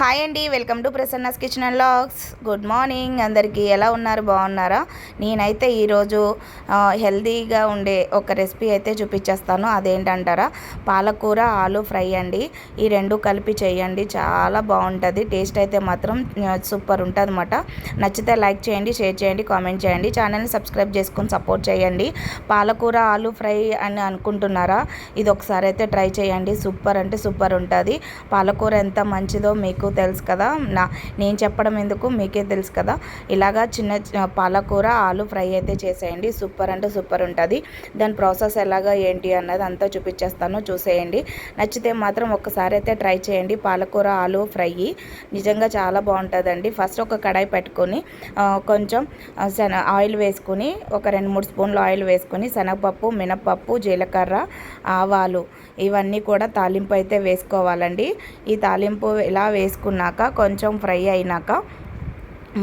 Hi అండి welcome to Prasanna's kitchen and vlogs good morning అందరికీ ఎలా ఉన్నారు? బాగున్నారా? నేనైతే ఈరోజు హెల్దీగా హెల్తీగా ఉండే ఒక రెసిపీ అయితే చూపించేస్తాను. అదేంటంటారా? పాలకూర ఆలు ఫ్రై అండి. ఈ రెండు కలిపి చేయండి చాలా బాగుంటుంది. టేస్ట్ అయితే మాత్రం సూపర్ ఉంటుంది అనమాట నచ్చితే లైక్ చేయండి షేర్ చేయండి కామెంట్ చేయండి. ఛానల్ని సబ్స్క్రైబ్ చేసుకొని సపోర్ట్ చేయండి. పాలకూర ఆలు ఫ్రై అని అనుకుంటున్నారా? ఇది ఒకసారి అయితే ట్రై చేయండి. సూపర్ అంటే సూపర్ ఉంటుంది. పాలకూర ఎంత మంచిదో మీకు తెలుసు కదా. నా నేను చెప్పడం ఎందుకు మీకే తెలుసు కదా. ఇలాగా చిన్న పాలకూర ఆలు ఫ్రై అయితే చేసేయండి. సూపర్ అంటే సూపర్ ఉంటుంది. దాని ప్రాసెస్ ఎలాగా ఏంటి అన్నది అంతా చూపించేస్తాను. చూసేయండి. నచ్చితే మాత్రం ఒక్కసారి అయితే ట్రై చేయండి. పాలకూర ఆలు ఫ్రై నిజంగా చాలా బాగుంటుందండి. ఫస్ట్ ఒక కడాయి పెట్టుకొని కొంచెం శన ఆయిల్ వేసుకుని ఒక రెండు మూడు స్పూన్లు ఆయిల్ వేసుకొని శనగపప్పు మినపప్పు జీలకర్ర ఆవాలు ఇవన్నీ కూడా తాలింపు అయితే వేసుకోవాలండి. ఈ తాలింపు ఇలా వేసుకున్నాక కొంచెం ఫ్రై అయినాక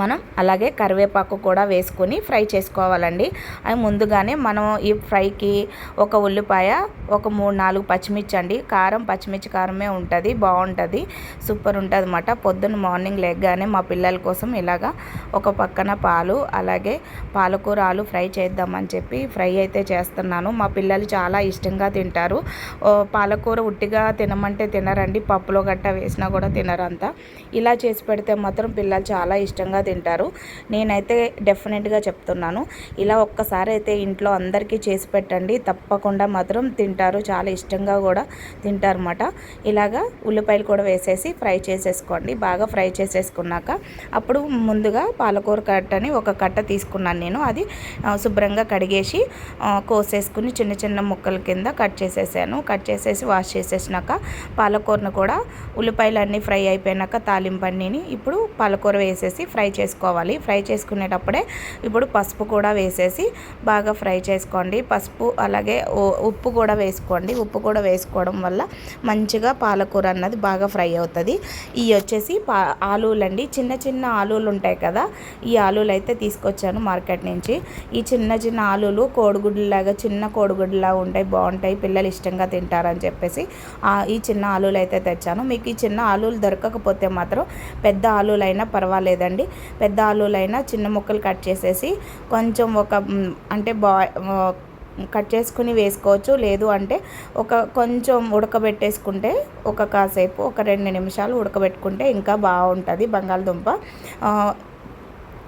మనం అలాగే కరివేపాకు కూడా వేసుకొని ఫ్రై చేసుకోవాలండి. అది ముందుగానే మనం ఈ ఫ్రైకి ఒక ఉల్లిపాయ ఒక మూడు నాలుగు పచ్చిమిర్చి అండి. కారం పచ్చిమిర్చి కారమే ఉంటుంది బాగుంటుంది సూపర్ ఉంటుంది అనమాట పొద్దున్న మార్నింగ్ లెగ్గానే మా పిల్లల కోసం ఇలాగా ఒక పక్కన పాలు అలాగే పాలకూర ఆలు ఫ్రై చేద్దామని చెప్పి ఫ్రై అయితే చేస్తున్నాను. మా పిల్లలు చాలా ఇష్టంగా తింటారు. పాలకూర ఉట్టిగా తినమంటే తినరండి. పప్పులో గట్ట వేసినా కూడా తినరంతా. ఇలా చేసి పెడితే మాత్రం పిల్లలు చాలా ఇష్టంగా తింటారు. నేనైతే డెఫినెట్గా చెప్తున్నాను. ఇలా ఒక్కసారి అయితే ఇంట్లో అందరికీ చేసి పెట్టండి. తప్పకుండా మాత్రం తింటారు. చాలా ఇష్టంగా కూడా తింటారు అన్నమాట ఇలాగా ఉల్లిపాయలు కూడా వేసేసి ఫ్రై చేసేసుకోండి. బాగా ఫ్రై చేసేసుకున్నాక అప్పుడు ముందుగా పాలకూర కట్టని ఒక కట్ట తీసుకున్నాను నేను. అది శుభ్రంగా కడిగేసి కోసేసుకుని చిన్న చిన్న ముక్కల కింద కట్ చేసేసాను. కట్ చేసేసి వాష్ చేసేసినాక పాలకూరను కూడా ఉల్లిపాయలు అన్నీ ఫ్రై అయిపోయినాక తాలింపు అన్నీని ఇప్పుడు పాలకూర వేసేసి ఫ్రై చేసుకోవాలి. ఫ్రై చేసుకునేటప్పుడే ఇప్పుడు పసుపు కూడా వేసేసి బాగా ఫ్రై చేసుకోండి. పసుపు అలాగే ఉప్పు కూడా వేసుకోండి. ఉప్పు కూడా వేసుకోవడం వల్ల మంచిగా పాలకూర అన్నది బాగా ఫ్రై అవుతుంది. ఇవి వచ్చేసి పా ఆలువులండి చిన్న చిన్న ఆలువులు ఉంటాయి కదా ఈ ఆలువులు అయితే తీసుకొచ్చాను మార్కెట్ నుంచి. ఈ చిన్న చిన్న ఆలులు కోడిగుడ్లాగా చిన్న కోడిగుడ్లా ఉంటాయి బాగుంటాయి పిల్లలు ఇష్టంగా తింటారని చెప్పేసి ఈ చిన్న ఆలులు అయితే తెచ్చాను. మీకు ఈ చిన్న ఆలూలు దొరకకపోతే మాత్రం పెద్ద ఆలులైనా పర్వాలేదండి. పెద్ద ఆలూలైనా చిన్న ముక్కలు కట్ చేసేసి కొంచెం ఒక అంటే బా కట్ చేసుకుని వేసుకోవచ్చు. లేదు అంటే ఒక కొంచెం ఉడకబెట్టేసుకుంటే ఒక కాసేపు ఒక రెండు నిమిషాలు ఉడకబెట్టుకుంటే ఇంకా బాగుంటుంది బంగాళదుంప.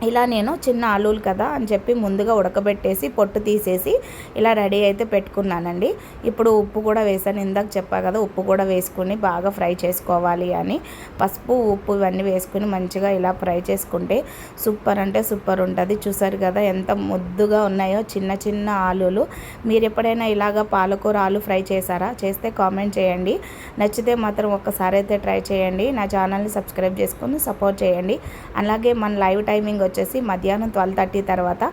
ఇలా నేను చిన్న ఆలూలు కదా అని చెప్పి ముందుగా ఉడకబెట్టేసి పొట్టు తీసేసి ఇలా రెడీ అయితే పెట్టుకున్నానండి. ఇప్పుడు ఉప్పు కూడా వేసాను. ఇందాక చెప్పా కదా ఉప్పు కూడా వేసుకుని బాగా ఫ్రై చేసుకోవాలి అని. పసుపు ఉప్పు ఇవన్నీ వేసుకుని మంచిగా ఇలా ఫ్రై చేసుకుంటే సూపర్ అంటే సూపర్ ఉంటుంది. చూసారు కదా ఎంత ముద్దుగా ఉన్నాయో చిన్న చిన్న ఆలులు. మీరు ఎప్పుడైనా ఇలాగా పాలకూర ఆలు ఫ్రై చేశారా? చేస్తే కామెంట్ చేయండి. నచ్చితే మాత్రం ఒక్కసారి అయితే ట్రై చేయండి. నా ఛానల్ని సబ్స్క్రైబ్ చేసుకొని సపోర్ట్ చేయండి. అలాగే మన లైవ్ టైమింగ్ వచ్చేసి మధ్యాహ్నం ట్వెల్వ్ థర్టీ తర్వాత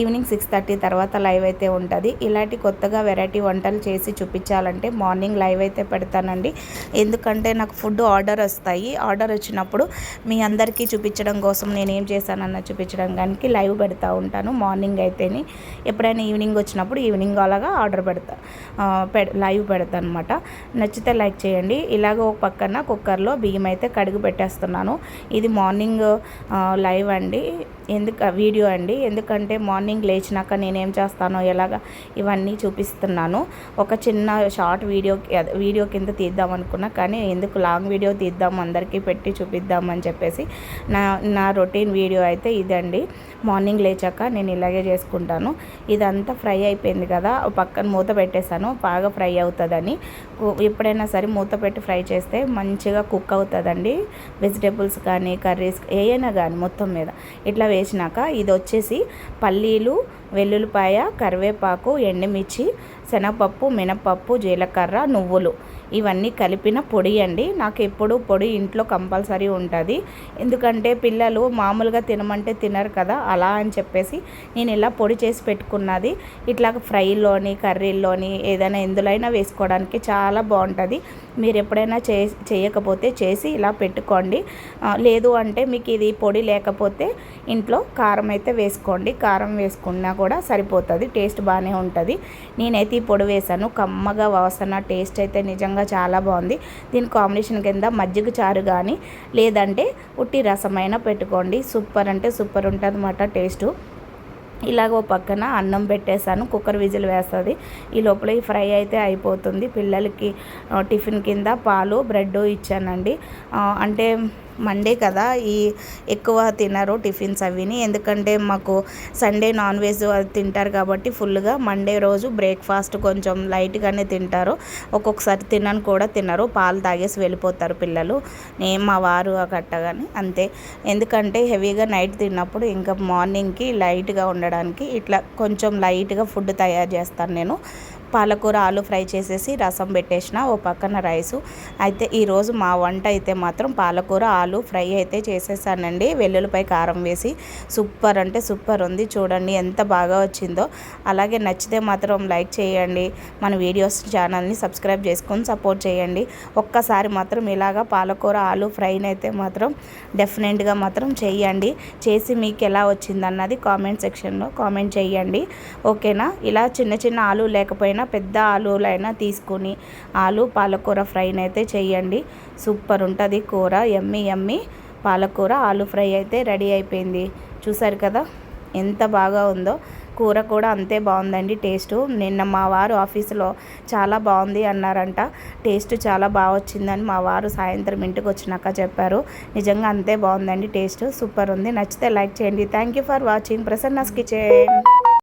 ఈవినింగ్ సిక్స్ థర్టీ తర్వాత లైవ్ అయితే ఉంటుంది. ఇలాంటి కొత్తగా వెరైటీ వంటలు చేసి చూపించాలంటే మార్నింగ్ లైవ్ అయితే పెడతానండి. ఎందుకంటే నాకు ఫుడ్ ఆర్డర్ వస్తాయి. ఆర్డర్ వచ్చినప్పుడు మీ అందరికీ చూపించడం కోసం నేను ఏం చేశానన్న చూపించడం కానీ లైవ్ పెడతా ఉంటాను మార్నింగ్ అయితేని. ఎప్పుడైనా ఈవినింగ్ వచ్చినప్పుడు ఈవినింగ్ అలాగా ఆర్డర్ పెడతా పె లైవ్ పెడతా అనమాట నచ్చితే లైక్ చేయండి. ఇలాగ ఒక పక్కన కుక్కర్లో బియ్యం అయితే కడిగి పెట్టేస్తున్నాను. ఇది మార్నింగ్ లైవ్ అండి. ಹಾಗೆ ఎందుకు వీడియో అండి? ఎందుకంటే మార్నింగ్ లేచినాక నేనేం చేస్తానో ఎలాగ ఇవన్నీ చూపిస్తున్నాను. ఒక చిన్న షార్ట్ వీడియో వీడియో కింద తీద్దాం అనుకున్నా కానీ ఎందుకు లాంగ్ వీడియో తీద్దాం అందరికీ పెట్టి చూపిద్దామని చెప్పేసి నా నా రొటీన్ వీడియో అయితే ఇదండి. మార్నింగ్ లేచాక నేను ఇలాగే చేసుకుంటాను. ఇదంతా ఫ్రై అయిపోయింది కదా పక్కన మూత పెట్టేశాను బాగా ఫ్రై అవుతుందని. ఎప్పుడైనా సరే మూత పెట్టి ఫ్రై చేస్తే మంచిగా కుక్ అవుతుందండి. వెజిటేబుల్స్ కానీ కర్రీస్ ఏమైనా కానీ మొత్తం మీద. ఇట్లా వేసినాక ఇది వచ్చేసి పల్లీలు వెల్లుల్లిపాయ కరివేపాకు ఎండుమిర్చి శనగపప్పు మినపప్పు జీలకర్ర నువ్వులు. ఇవన్నీ కలిపిన పొడి అండి. నాకు ఎప్పుడు పొడి ఇంట్లో కంపల్సరీ ఉంటుంది. ఎందుకంటే పిల్లలు మామూలుగా తినమంటే తినరు కదా అలా అని చెప్పేసి నేను ఇలా పొడి చేసి పెట్టుకున్నది. ఇట్లా ఫ్రైలోని కర్రీల్లోని ఏదైనా ఎందులైనా వేసుకోవడానికి చాలా బాగుంటుంది. మీరు ఎప్పుడైనా చే చేయకపోతే చేసి ఇలా పెట్టుకోండి. లేదు అంటే మీకు ఇది పొడి లేకపోతే ఇంట్లో కారం అయితే వేసుకోండి. కారం వేసుకున్నా కూడా సరిపోతుంది టేస్ట్ బాగానే ఉంటుంది. నేనైతే ఈ పొడి వేసాను. కమ్మగా వాసన టేస్ట్ అయితే నిజంగా నిజంగా చాలా బాగుంది. దీని కాంబినేషన్ కింద మజ్జిగ చారు కానీ లేదంటే ఉట్టి రసమైనా పెట్టుకోండి. సూపర్ అంటే సూపర్ ఉంటుంది అన్నమాట టేస్టు. ఇలాగ ఓ పక్కన అన్నం పెట్టేశాను. కుక్కర్ విజిల్ వేస్తుంది. ఈ లోపల ఈ ఫ్రై అయితే అయిపోతుంది. పిల్లలకి టిఫిన్ కింద పాలు బ్రెడ్ ఇచ్చానండి. అంటే మండే కదా ఈ ఎక్కువ తినరు టిఫిన్స్ అవిని. ఎందుకంటే మాకు సండే నాన్ వెజ్ అది తింటారు కాబట్టి ఫుల్గా మండే రోజు బ్రేక్ఫాస్ట్ కొంచెం లైట్గానే తింటారు. ఒక్కొక్కసారి తినని కూడా తినరు. పాలు తాగేసి వెళ్ళిపోతారు పిల్లలు. నేను మా వారు కట్టగాని అంతే. ఎందుకంటే హెవీగా నైట్ తిన్నప్పుడు ఇంకా మార్నింగ్కి లైట్గా ఉండడానికి ఇట్లా కొంచెం లైట్గా ఫుడ్ తయారు చేస్తాను నేను. పాలకూర ఆలు ఫ్రై చేసేసి రసం పెట్టేసిన ఓ పక్కన రైసు. అయితే ఈరోజు మా వంట అయితే మాత్రం పాలకూర ఆలు ఫ్రై అయితే చేసేసానండి. వెల్లుల్లిపై కారం వేసి సూపర్ అంటే సూపర్ ఉంది. చూడండి ఎంత బాగా వచ్చిందో. అలాగే నచ్చితే మాత్రం లైక్ చేయండి. మన వీడియోస్ ఛానల్ని సబ్స్క్రైబ్ చేసుకొని సపోర్ట్ చేయండి. ఒక్కసారి మాత్రం ఇలాగా పాలకూర ఆలు ఫ్రైని అయితే మాత్రం డెఫినెట్గా మాత్రం చేయండి. చేసి మీకు ఎలా వచ్చిందన్నది కామెంట్ సెక్షన్లో కామెంట్ చేయండి. ఓకేనా? ఇలా చిన్న చిన్న ఆలు లేకపోయినా పెద్ద ఆలులైనా తీసుకొని ఆలు పాలకూర ఫ్రైని అయితే చేయండి సూపర్ ఉంటుంది కూర. ఎమ్మి ఎమ్మి పాలకూర ఆలు ఫ్రై అయితే రెడీ అయిపోయింది. చూసారు కదా ఎంత బాగా ఉందో. కూర కూడా అంతే బాగుందండి టేస్ట్. నిన్న మా వారు ఆఫీసులో చాలా బాగుంది అన్నారంట. టేస్ట్ చాలా బాగా వచ్చిందని మా వారు సాయంత్రం ఇంటికి వచ్చినాక చెప్పారు. నిజంగా అంతే బాగుందండి టేస్ట్. సూపర్ ఉంది. నచ్చితే లైక్ చేయండి. Thank you for watching Prasanna's kitchen.